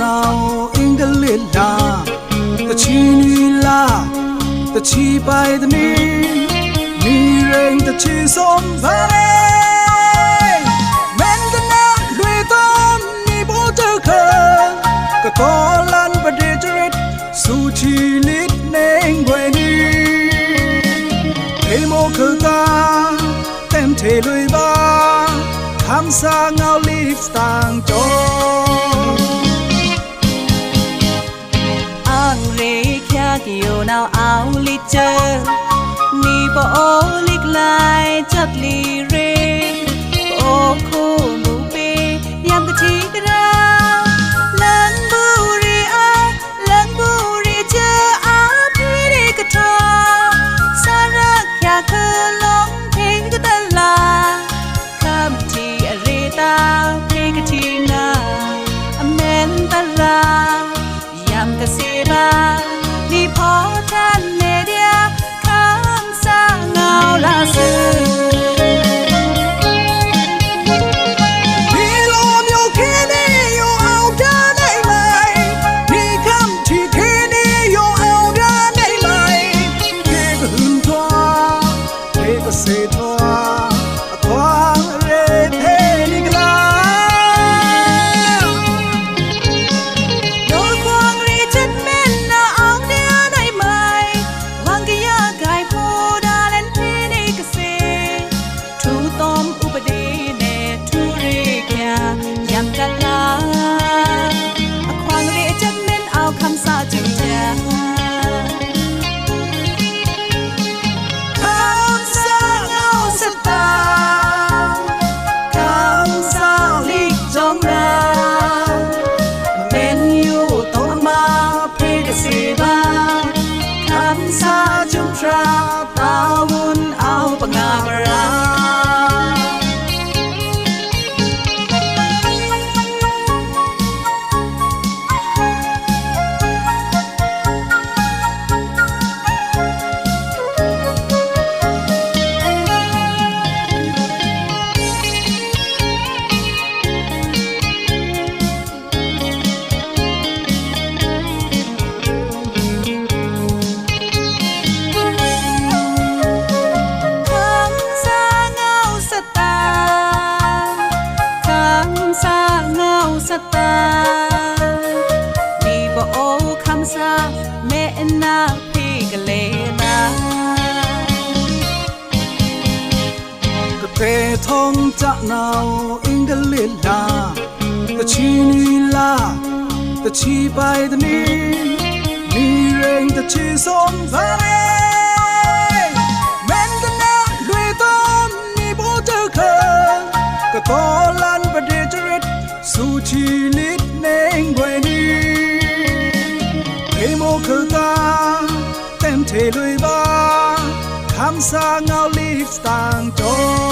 နာအင်္ဂလိပ်လာတချီနီလာတချီပိုင်သမီးမီရင်တချီဆုံးဗရဲမန်ဒနာလွေတော်နီဘိုတခကကောလန်ပဒေချရစ်စူချီလစ်နေငွေနီအေမောခကာเต็มเทลุยบ้าคำสางเอาลีฟต่างจอ เจอ นีปโอลิกลายจัดลีเร โอโคโมูเปยามกะทีกะายามกันล စေထုံကြနာအင်္ဂလိပ်လာတချီနီလာတချီပိုင်တနီမိရင်တချီဆုံးဖရဲမန်ဒနာလွေတုံနိဘောတခကတောလန်ပဒေတရစ်စူချီလစ်နေငွေနီေမောခတာเต็มเทลุยบ้าคำสางเอาลีฟต่างจอ